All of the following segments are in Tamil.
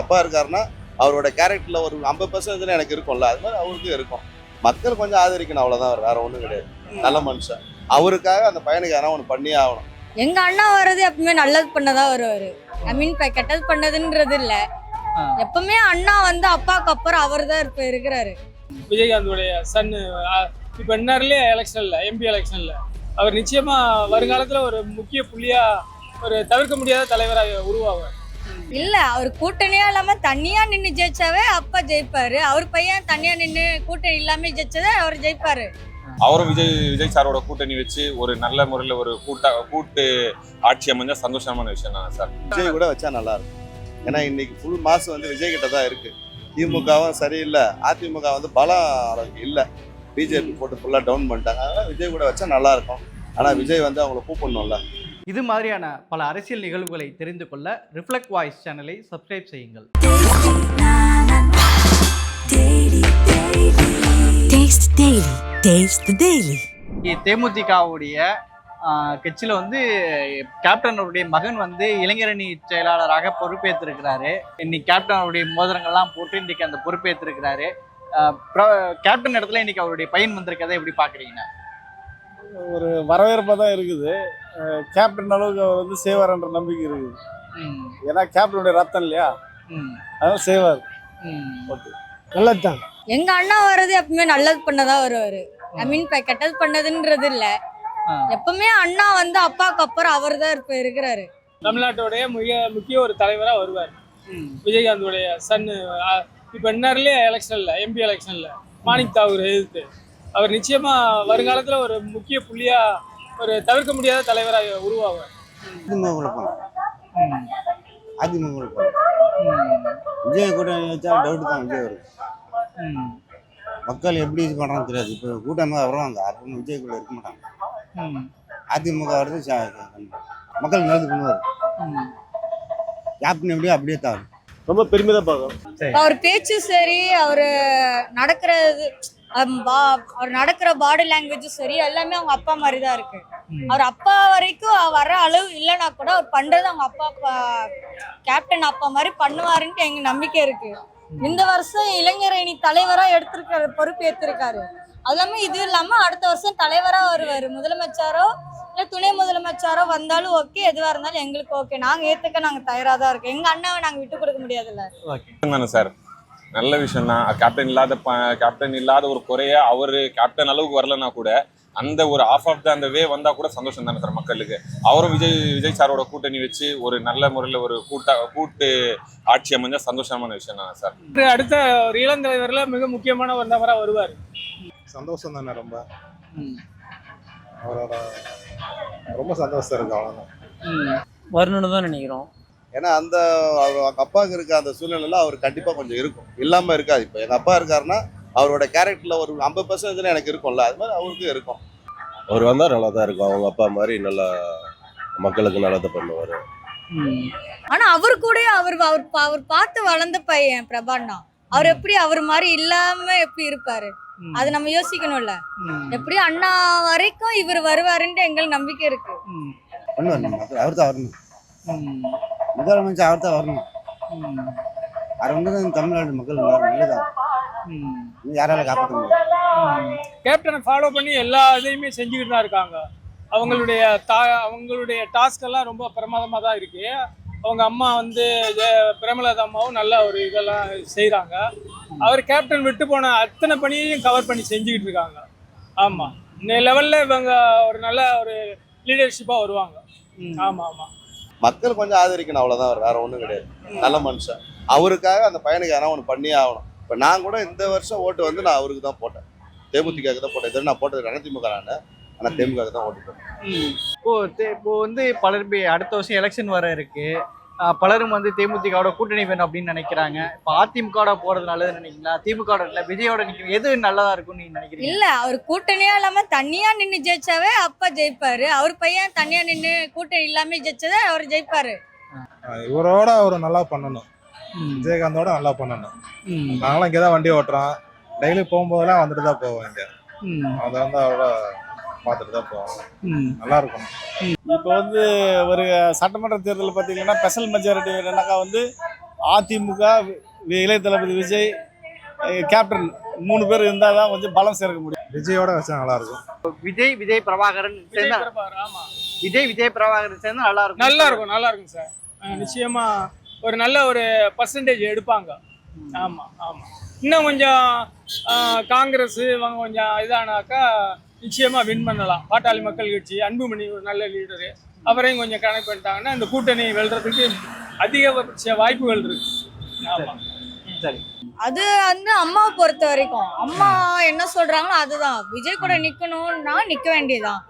அப்பா இருக்காருன்னா அவரோட கேரக்டர்ல ஒரு ஐம்பது பர்சன்டேஜ் எனக்கு இருக்கும்ல. அது மாதிரி அவருக்கும் இருக்கும். மக்கள் கொஞ்சம் ஆதரிக்கணும் அவ்வளவுதான். வேற ஒண்ணும் கிடையாது. நல்ல மனுஷன். அவருக்காக அந்த பையனுக்கு யாரா ஒன்று பண்ணியே ஆகணும். எங்க அண்ணா வர்றது எப்பவுமே நல்லது பண்ணதா வருவாரு. ஐ மீன் இப்ப கெட்டது பண்ணதுன்றது இல்ல. எப்பவுமே அண்ணா வந்து அப்பாவுக்கு அப்புறம் அவர் தான் இப்ப இருக்கிறாரு. விஜயகாந்தோடைய சன்னு இப்போ இன்னார்லேயே எலெக்ஷனில் எம்பி எலெக்ஷனில் அவர் நிச்சயமா வருங்காலத்துல ஒரு முக்கிய புள்ளியா ஒரு தவிர்க்க முடியாத தலைவராக உருவாவார். இல்ல அவர் கூட்டணியா இல்லாம தனியா நின்னு ஜெயிச்சாவே அப்பா ஜெயிப்பாரு. அவர் பையன் தனியா நின்னு கூட்டணி இல்லாம ஜெயிச்சதே அவர் ஜெயிப்பாரு. அவரும் விஜய் விஜய் சாரோட கூட்டணி வச்சு ஒரு நல்ல முறையில் ஒரு கூட்டா கூட்டு ஆட்சி அமைஞ்சா சந்தோஷமான விஷயம் தான் சார்? விஜய் கூட வச்சா நல்லா இருக்கும். ஏன்னா இன்னைக்கு ஃபுல் மாசு வந்து விஜய் கிட்ட தான் இருக்கு. திமுகவும் சரியில்லை. அதிமுக வந்து பலம் அளவுக்கு இல்லை. பிஜேபி போட்டு ஃபுல்லாக டவுன் பண்ணிட்டாங்க. அதனால விஜய் கூட வச்சா நல்லா இருக்கும். ஆனால் விஜய் வந்து அவங்கள கூப்பிடணும்ல. இது மாதிரியான பல அரசியல் நிகழ்வுகளை தெரிந்து கொள்ள ரிஃப்ளெக்ட் வாய்ஸ் சேனலை சப்ஸ்கிரைப் செய்யுங்கள். தேமுதிகவுடைய கட்சியில் வந்து கேப்டன் அவருடைய மகன் வந்து இளைஞரணி செயலாளராக பொறுப்பேற்றிருக்கிறாரு. இன்னைக்கு கேப்டன் அவருடைய மோதிரங்கள்லாம் போட்டு இன்னைக்கு அந்த பொறுப்பேற்றிருக்கிறாரு. கேப்டன் இடத்துல இன்னைக்கு அவருடைய பையன் வந்திருக்கதை எப்படி பாக்குறீங்க? ஒரு வரவேற்பாக தான் இருக்குது. கேப்டன் அளவுக்கு அவர் வந்து செய்வார்ன்ற நம்பிக்கை இருக்குது. ம், ஏன்னா கேப்டனுடைய ரத்தம் இல்லையா? அதனால செய்வார். ம். நல்லது தான் எங்க அண்ணா வர்றது எப்பவுமே நல்லது பண்ணதா வருவாரு. ஐ மீன் இப்ப கெட்டது பண்ணதுன்றது இல்ல. எப்பவுமே அண்ணா வந்து அப்பாவுக்கு அப்புறம் அவர் தான் இப்ப இருக்கிறாரு. தமிழ்நாட்டுடைய மிக முக்கிய ஒரு தலைவராக வருவார். விஜயகாந்தோடைய சன்னு இப்போ இன்னார்லேயே எலெக்ஷனில் எம்பி எலெக்ஷனில் மாணிக் தாகூர் எதிர்த்து. அவர் நிச்சயமா வருங்காலத்துல ஒரு முக்கிய புள்ளியா ஒரு தவிர்க்க முடியாத தலைவராக உருவாவார். அதிமுக விஜய் கூட வச்சா டவுட் தான் விஜய் வரும் ம், மக்கள் எப்படி இது பண்ணுறான்னு தெரியாது. இப்போ கூட்டம் தான் வருவாங்க. அப்போ விஜய் கூட இருக்க மாட்டாங்க. ம், அதிமுக வருது ச- மக்கள் நல்லது பண்ணுவார். ம். கேப்டன் எப்படியோ அப்படியே தான் ரொம்ப பெருமைதான் பார்க்கும் அவர் பேச்சு சரி அவரு நடக்கிறது அவர் நடக்கிற பாடி லாங்குவேஜும் சரி எல்லாமே அவங்க அப்பா மாதிரி தான் இருக்கு. அவர் அப்பா வரைக்கும் வர அளவு இல்லைன்னா கூட அவர் பண்றது அவங்க அப்பா கேப்டன் அப்பா மாதிரி பண்ணுவாருன்ட்டு எங்க நம்பிக்கை இருக்கு. இந்த வருஷம் இளைஞரணி தலைவரா எடுத்திருக்காரு பொறுப்பு ஏத்திருக்காரு. அது இல்லாம இது இல்லாம அடுத்த வருஷம் தலைவரா வருவாரு. முதலமைச்சரோ இல்ல துணை முதலமைச்சரோ வந்தாலும் ஓகே எதுவா இருந்தாலும் எங்களுக்கு ஓகே நாங்க ஏத்துக்க நாங்க தயாரா தான் இருக்கோம். எங்க அண்ணாவை நாங்க விட்டு கொடுக்க முடியாதுல்ல. ஓகே. சார்? நல்ல விஷயம் தான் கேப்டன் இல்லாத கேப்டன் இல்லாத ஒரு குறைய அவர் கேப்டன் அளவுக்கு வரலன்னா கூட அந்த ஒரு ஆஃப் ஆஃப் த அந்த வே வந்தா கூட சந்தோஷம் தானே சார் மக்களுக்கு. அவரும் விஜய் விஜய் சாரோட கூட்டணி வச்சு ஒரு நல்ல முறையில் ஒரு கூட்டா கூட்டு ஆட்சி அமைஞ்சா சந்தோஷமான விஷயம் தானே சார் அடுத்த ஒரு இளம் தலைவர்ல மிக முக்கியமான ஒரு நபரா வருவார். சந்தோஷம் தானே ரொம்ப. அவரோட ரொம்ப சந்தோஷம் இருக்கு அவ்வளோதான் ம். வரணும்னு தான் நினைக்கிறோம். ஏன்னா அந்த அவர் அவங்க அப்பாவுக்கு இருக்க அந்த சூழ்நிலையில அவர் கண்டிப்பாக கொஞ்சம் இருக்கும். இல்லாமல் இருக்காது இப்போ. எங்கள் அப்பா இருக்காருன்னா அவரோட கேரக்டர்ல ஒரு ஐம்பது பர்சன்டேஜ் எனக்கு இருக்கும்ல. அது மாதிரி அவருக்கும் இருக்கும். அவர் வந்தால் நல்லா தான் இருக்கும். அவங்க அப்பா மாதிரி நல்லா மக்களுக்கு நல்லதை பண்ணுவார். ம். ஆனா அவர் கூட அவர் அவர் பா- அவர் பார்த்து வளர்ந்த பையன் பிரபாண்ணா அவர் எப்படி அவர் மாதிரி இல்லாம எப்படி இருப்பாரு. அது நம்ம யோசிக்கணும்ல. எப்படி அண்ணா வரைக்கும் இவர் வருவாருன்ட்டு எங்களுக்கு நம்பிக்கை இருக்கு. அவர் தான் வரணும் ம். முதலமைச்சர் அவர் தான் வரணும். அவர் வந்து தமிழ்நாடு மக்கள் நல்லதான். யாரால காப்பாற்ற முடியாது கேப்டனை ஃபாலோ பண்ணி எல்லா இதையுமே செஞ்சுக்கிட்டு தான் இருக்காங்க. அவங்களுடைய தா அவங்களுடைய டாஸ்க் எல்லாம் ரொம்ப பிரமாதமாக தான் இருக்கு. அவங்க அம்மா வந்து பிரேமலதா அம்மாவும் நல்ல ஒரு இதெல்லாம் செய்கிறாங்க அவர் கேப்டன் விட்டு போன அத்தனை பணியையும் கவர் பண்ணி செஞ்சுக்கிட்டு இருக்காங்க. ஆமாம் இந்த லெவலில் இவங்க ஒரு நல்ல ஒரு லீடர்ஷிப்பாக வருவாங்க. ம். ஆமாம் ஆமாம் மக்கள் கொஞ்சம் ஆதரிக்கணும் அவ்வளவுதான். வேற ஒண்ணும் கிடையாது. நல்ல மனுஷன். அவருக்காக அந்த பையனுக்கு யாரா ஒன்று பண்ணியே ஆகணும். இப்போ நான் கூட இந்த வருஷம் ஓட்டு வந்து நான் அவருக்கு தான் போட்டேன். தேமுதிகவுக்கு தான் போட்டேன். இது நான் போட்டது அதிமுக நான் ஆனால் தேமுக தான் ஓட்டு போட்டேன். இப்போ இப்போ வந்து பலர் அடுத்த வருஷம் எலெக்ஷன் வர இருக்கு. பலரும் வந்து தேமுதிகவோட கூட்டணி வேணும் அப்படின்னு நினைக்கிறாங்க. இப்போ அதிமுகவோட போறது நல்லதுன்னு நினைக்கிறீங்களா? திமுகவோட இல்ல விஜயோட நினைக்கிறீங்க? எது நல்லதா இருக்கும்னு நீங்க நினைக்கிறீங்க? இல்ல அவர் கூட்டணியா இல்லாம தனியா நின்னு ஜெயிச்சாவே அப்பா ஜெயிப்பாரு. அவர் பையன் தனியா நின்னு கூட்டணி இல்லாம ஜெயிச்சதே அவர் ஜெயிப்பாரு. இவரோட அவர் நல்லா பண்ணணும். விஜயகாந்தோட நல்லா பண்ணணும். ம். நாங்களாம் இங்கே தான் வண்டி ஓட்டுறோம். டெய்லி போகும்போதெல்லாம் வந்துட்டு தான் போவோம் இங்கே. ம். அதை வந்து அவரோட பார்த்துட்டு தான் போவோம் ம். நல்லா இருக்கும் இப்போ வந்து ஒரு சட்டமன்ற தேர்தல் பார்த்தீங்கன்னா ஸ்பெஷல் மெஜாரிட்டி என்னன்னாக்கா வந்து அதிமுக இளைய தளபதி விஜய் கேப்டன் மூணு பேர் இருந்தால் தான் கொஞ்சம் பலம் சேர்க்க முடியும். விஜயோட வச்சா நல்லா இருக்கும் விஜய் விஜய் பிரபாகரன் விஜய் விஜய் விஜய் பிரபாகரன் சேர்ந்தா நல்லா இருக்கும் நல்லா இருக்கும் நல்லா இருக்கும் சார் நிச்சயமா ஒரு நல்ல ஒரு பர்சன்டேஜ் எடுப்பாங்க. ஆமா ஆமா. இன்னும் கொஞ்சம் காங்கிரஸ் இவங்க கொஞ்சம் இதானாக்கா நிச்சயமா வின் பண்ணலாம். பாட்டாளி மக்கள் கட்சி அன்புமணி ஒரு நல்ல லீடரு அவரையும் கொஞ்சம் கனெக்ட் பண்ணிட்டாங்கன்னா இந்த கூட்டணி வெல்றதுக்கு அதிகபட்ச வாய்ப்புகள் இருக்கு. சரி. அது வந்து அம்மாவை பொறுத்த வரைக்கும். அம்மா என்ன சொல்றாங்களோ அதுதான். விஜய் கூட நிக்கணும்னா நிக்க வேண்டியதுதான்.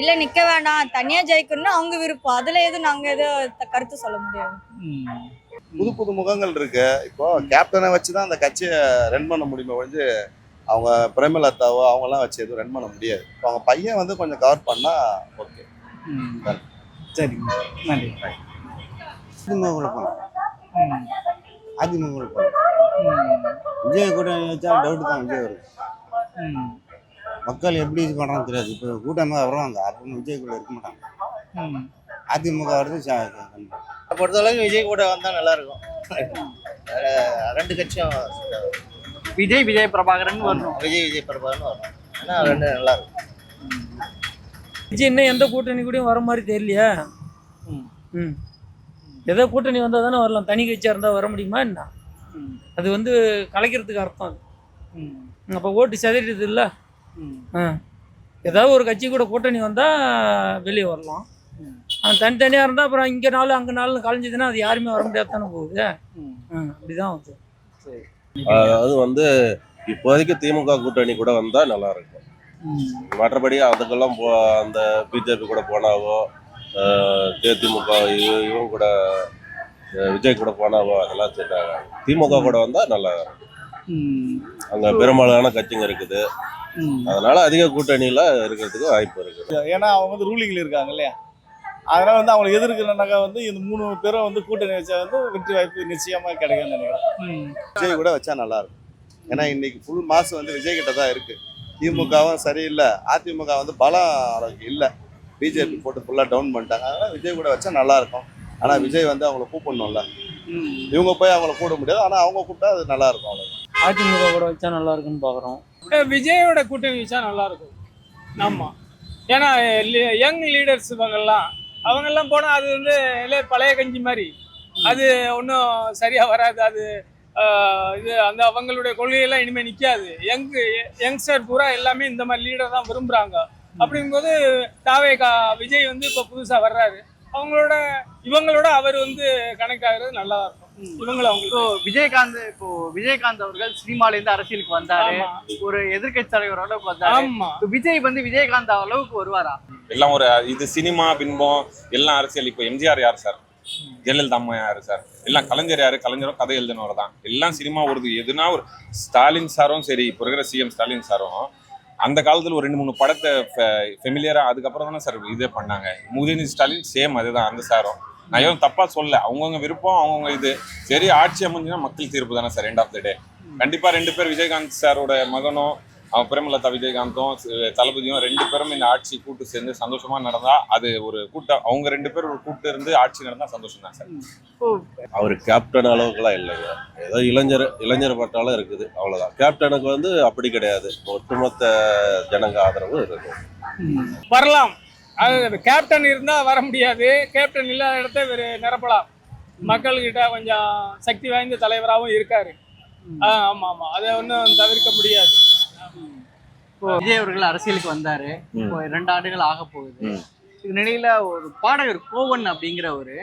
இல்ல நிக்க வேண்டாம். தனியா ஜெயிக்கணும்னு அவங்க விருப்பம். அதுல எதுவும் நாங்க எதுவும் கருத்து சொல்ல முடியாது. புது புது முகங்கள் இருக்கு. இப்போ கேப்டனை வச்சு தான் அந்த கட்சியை ரன் பண்ண முடியுமே ஒழிஞ்சு அவங்க பிரேமலதாவோ அவங்கெல்லாம் வச்சு எதுவும் ரன் பண்ண முடியாது. இப்போ அவங்க பையன் வந்து கொஞ்சம் கவர் பண்ணா ஓகே ம். சரி நன்றி. அதிமுக போகலாம் ம். அதிமுக போகலாம். விஜய் கூட வச்சா டவுட் தான் விஜய் வருது ம். மக்கள் எப்படி இது பண்ணுறான்னு தெரியாது. இப்போ கூட்டமாக வருவாங்க. அப்போ விஜய் கூட இருக்க மாட்டாங்க. அதிமுக வருது. பொறுத்தளவுக்கு விஜய் கூட வந்தா நல்லா இருக்கும். அஹ் ரெண்டு கட்சியும் விஜய் விஜய் பிரபாகரன் வரணும். விஜய் விஜய் பிரபாகரன் வரணும். ஏன்னா ரெண்டு நல்லா இருக்கும் விஜய் இன்னும் எந்த கூட்டணி கூடயும் வர மாதிரி தெரியலையே. ம். ம். ஏதோ கூட்டணி வந்தால் தானே வரலாம். தனி கட்சியாக இருந்தால் வர முடியுமா என்ன. அது வந்து கலைக்கிறதுக்கு அர்த்தம் அது. ம். அப்போ ஓட்டு செதறிடுது இல்லை? ஏதாவது ஒரு கட்சி கூட கூட்டணி வந்தால் வெளியே வரலாம். அது தனித்தனியாக இருந்தால் அப்புறம் இங்கே நாள் அங்கே நாள் கலைஞ்சதுன்னா அது யாருமே வர முடியாது தானே போகுது. அப்படிதான் வந்து. சரி. அது வந்து இப்போதைக்கு திமுக கூட்டணி கூட வந்தா நல்லா இருக்கும். மற்றபடி அதுக்கெல்லாம் போ அந்த பிஜேபி கூட போனாவோ தேதிமுக இவ- இவங்க கூட விஜய் கூட போனாவோ அதெல்லாம் செட் ஆகாது திமுக கூட வந்தா நல்லா இருக்கும். அங்க பெரும்பாலான கட்சிங்க இருக்குது. அதனால அதிக கூட்டணியில இருக்கிறதுக்கு வாய்ப்பு இருக்குது ஏன்னா அவங்க வந்து ரூலிங்கில் இருக்காங்க இல்லையா அதனால வந்து அவங்களை எதிர்க்கிறனாக்கா வந்து இந்த மூணு பேரும் வந்து கூட்டணி வச்சா வந்து வெற்றி வாய்ப்பு நிச்சயமாக கிடைக்கும்னு நினைக்கிறேன். ம். விஜய் கூட வச்சா நல்லா இருக்கும். ஏன்னா இன்னைக்கு ஃபுல் மாசு வந்து விஜய் கிட்ட தான் இருக்கு. திமுகவும் சரியில்லை. அதிமுக வந்து பலம் அளவுக்கு இல்லை. பிஜேபி போட்டு ஃபுல்லாக டவுன் பண்ணிட்டாங்க. அதனால விஜய் கூட வச்சா நல்லா இருக்கும். ஆனால் விஜய் வந்து அவங்கள கூப்பிடணும்ல. ம். இவங்க போய் அவங்கள கூட முடியாது. ஆனால் அவங்க கூப்பிட்டா அது நல்லா இருக்கும் அவ்வளோ அதிமுக கூட வச்சா நல்லா இருக்குன்னு பார்க்குறோம் விஜயோட கூட்டணி வச்சா நல்லா இருக்கும். ஆமா. ஏன்னா யங் லீடர்ஸ் இவங்கெல்லாம் அவங்கெல்லாம் போனா அது வந்து எல்லாம் பழைய கஞ்சி மாதிரி. அது ஒன்றும் சரியா வராது. அது இது அந்த அவங்களுடைய கொள்கையெல்லாம் இனிமே நிக்காது. யங் யங்ஸ்டர் பூரா எல்லாமே இந்த மாதிரி லீடர் தான் விரும்புறாங்க. அப்படிங்கும்போது தாவே விஜய் வந்து இப்போ புதுசா வர்றாரு. அவங்களோட இவங்களோட அவர் வந்து கனெக்ட் ஆகுறது நல்லா இருக்கும். இவங்கள இப்போ அவங்களுக்கு. விஜயகாந்த் இப்போ விஜயகாந்த் அவர்கள் சினிமால இருந்து அரசியலுக்கு வந்தாரு. ஒரு எதிர்க்கட்சி தலைவர் அளவுக்கு வந்தாரு விஜய் வந்து விஜயகாந்த் அளவுக்கு வருவாரா? எல்லாம் ஒரு இது சினிமா பின்பம் எல்லாம் அரசியல். இப்போ எம்ஜிஆர் யார் சார்? ஜெயலலிதா அம்மா யார் சார்? எல்லாம் கலைஞர் யார்? கலைஞரும் கதை எழுதினவர் தான். எல்லாம் சினிமா வருது எதுனா ஒரு ஸ்டாலின் சாரும் சரி இப்போ இருக்கிற சிஎம் ஸ்டாலின் சாரும் அந்த காலத்தில் ஒரு ரெண்டு மூணு படத்தை ஃபெமிலியராக அதுக்கப்புறம் தானே சார் இதே பண்ணாங்க. உதயநிதி ஸ்டாலின் சேம் அதுதான் அந்த சாரும். நான் எதுவும் தப்பாக சொல்ல அவங்கவுங்க விருப்பம் அவங்கவுங்க இது. சரி ஆட்சி அமைஞ்சுன்னா மக்கள் தீர்ப்பு தானே sir end of the day கண்டிப்பாக ரெண்டு பேர் விஜயகாந்த் சாரோட மகனும் அவன் பிரேமலதா விஜயகாந்தும் தளபதியும் ரெண்டு பேரும் இந்த ஆட்சி கூட்டு சேர்ந்து சந்தோஷமா நடந்தா அது ஒரு கூட்டம் அவங்க ரெண்டு பேர் ஒரு கூட்டு இருந்து ஆட்சி நடந்தா சந்தோஷம் தான் சார் அவர் கேப்டன் அளவுக்குலாம் இல்லைங்க ஏதோ இளைஞர் இளைஞர் பட்டாலும் இருக்குது அவ்வளவுதான். கேப்டனுக்கு வந்து அப்படி கிடையாது. ஒட்டுமொத்த ஜனங்க ஆதரவு இருக்கு வரலாம். அது கேப்டன் இருந்தா வர முடியாது. கேப்டன் இல்லாத இடத்த இவர் நிரப்பலாம். மக்கள்கிட்ட கொஞ்சம் சக்தி வாய்ந்த தலைவராகவும் இருக்காரு. ஆ, ஆமா ஆமா அதை ஒன்றும் தவிர்க்க முடியாது. இப்போ விஜய் அவர்கள் அரசியலுக்கு வந்தாரு. இப்போ ரெண்டு ஆண்டுகள் ஆக போகுது. நிலையில ஒரு பாடகர் கோவன் அப்படிங்கிற ஒரு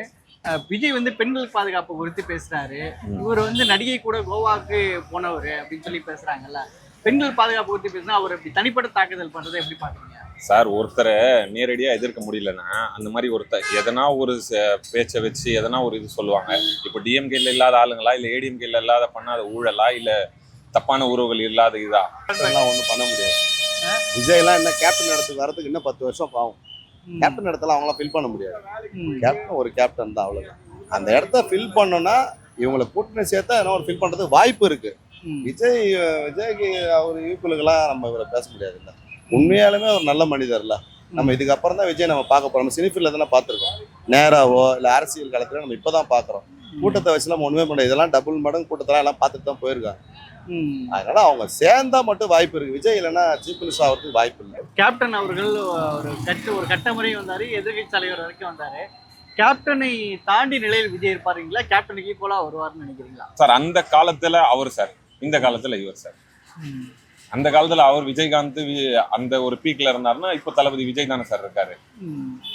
அஹ், விஜய் வந்து பெண்கள் பாதுகாப்பு குறித்து பேசுறாரு. இவர் வந்து நடிகை கூட கோவாக்கு போனவர் அப்படின்னு சொல்லி பேசுறாங்கல்ல. பெண்கள் பாதுகாப்பு குறித்து பேசுனா அவர் இப்படி தனிப்பட்ட தாக்குதல் பண்றதை எப்படி பாக்குறீங்க சார் ஒருத்தரை நேரடியா எதிர்க்க முடியலன்னா அந்த மாதிரி ஒருத்தர் எதனா ஒரு பேச்சை வச்சு எதனா ஒரு இது சொல்லுவாங்க. இப்போ டிஎம்கேல இல்லாத ஆளுங்களா? இல்ல ஏடிஎம்கேல இல்லாத பண்ணாத ஊழலா? இல்ல தப்பான உறவுகள் இல்லாத இதா? அதெல்லாம் ஒன்றும் பண்ண முடியாது. விஜய்லாம் என்ன கேப்டன் இடத்துக்கு வரதுக்கு இன்னும் பத்து வருஷம் பாவம். கேப்டன் இடத்துல அவங்களாம் ஃபில் பண்ண முடியாது. கேப்டன் ஒரு கேப்டன் தான் அவ்வளவுதான். அந்த இடத்த ஃபில் பண்ணோம்னா இவங்களை கூட்டணி சேர்த்தா என்ன ஒரு ஃபில் பண்றதுக்கு வாய்ப்பு இருக்கு. விஜய் விஜய்க்கு அவர் ஈக்குவலுக்கெல்லாம் நம்ம இவரை பேச முடியாது இல்ல. உண்மையாலுமே ஒரு நல்ல மனிதர்ல நம்ம இதுக்கு அப்புறம் தான் விஜய் நம்ம பார்க்க போறோம். நம்ம சினிஃபீல்ட்ல தானே பார்த்துருக்கோம். நேராவோ இல்லை அரசியல் காலத்துல நம்ம இப்பதான் பாக்குறோம் கூட்டத்தை வச்சு நம்ம ஒண்ணுமே பண்ண இதெல்லாம் டபுள் மடங்கு கூட்டத்தெல்லாம் எல்லாம் பார்த்துட்டு தான் போயிருக்காங்க. அதனால அவங்க சேர்ந்தா மட்டும் வாய்ப்பு இருக்கு. விஜய் இல்லைன்னா சீஃப் மினிஸ்டர் ஆகிறதுக்கு வாய்ப்பு இல்லை. கேப்டன் அவர்கள் ஒரு கட்சி ஒரு கட்ட முறை வந்தாரு. எதிர்கட்சி தலைவர் வரைக்கும் வந்தாரு. கேப்டனை தாண்டி நிலையில் விஜய் இருப்பாருங்களா? கேப்டனுக்கு ஈக்குவலா வருவார்னு நினைக்கிறீங்களா? சார் அந்த காலத்துல அவர் சார். இந்த காலத்துல இவர் சார். அந்த காலத்துல அவர் விஜயகாந்த் அந்த ஒரு பீக்ல இருந்தாருன்னா இப்போ தளபதி விஜய் தானே சார் இருக்காரு.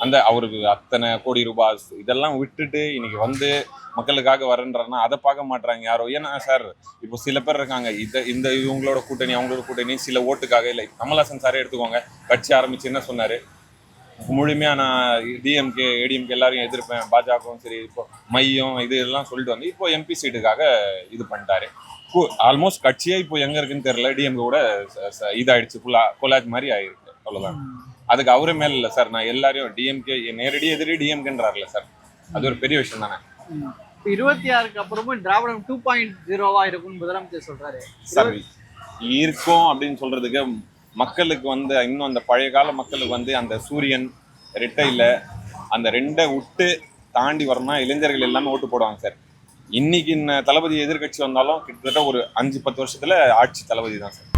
அந்த அவருக்கு அத்தனை கோடி ரூபாய் இதெல்லாம் விட்டுட்டு இன்னைக்கு வந்து மக்களுக்காக வரன்றனா அதை பார்க்க மாட்றாங்க யாரோ. ஏன்னா சார் இப்போ சில பேர் இருக்காங்க இந்த இந்த இவங்களோட கூட்டணி அவங்களோட கூட்டணி சில ஓட்டுக்காக இல்லை. கமல்ஹாசன் சாரே எடுத்துக்கோங்க கட்சி ஆரம்பிச்சு என்ன சொன்னாரு? முழுமையா நான் டிஎம்கே ஏடிஎம்கே எல்லாரையும் எதிர்ப்பேன் பாஜகவும் சரி இப்போ மையம் இது எல்லாம் சொல்லிட்டு வந்து இப்போ எம்பி சீட்டுக்காக இது பண்ணிட்டாரு. ஆல்மோஸ்ட் கட்சியே இப்போ எங்க இருக்குன்னு தெரியல. டிஎம்கே கூட இதாயிடுச்சு. ஃபுல்லா கொலாஜ் மாதிரி ஆயிருக்கு அவ்வளவுதான். அதுக்கு அவரு மேல இல்ல சார். நான் எல்லாரையும் டிஎம்கே நேரடி எதிரி டிஎம்கேன்றாருல சார். அது ஒரு பெரிய விஷயம் தானே. இருபத்தி ஆறுக்கு அப்புறமும் திராவிடம் டூ பாயிண்ட் ஜீரோவா இருக்கும்னு முதலமைச்சர் சொல்றாரு. சார் இருக்கும் அப்படின்னு சொல்றதுக்கு மக்களுக்கு வந்து இன்னும் அந்த பழைய கால மக்களுக்கு வந்து அந்த சூரியன் ரெட்டையில அந்த ரெண்டை விட்டு தாண்டி வரணும்னா இளைஞர்கள் எல்லாமே ஓட்டு போடுவாங்க சார். இன்னைக்கு இன்ன தளபதி எதிர்கட்சி வந்தாலும் கிட்டத்தட்ட ஒரு அஞ்சு பத்து வருஷத்துல ஆட்சி தளபதி தான் சார்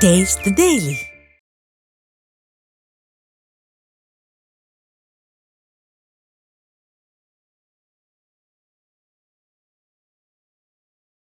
Taste the Daily.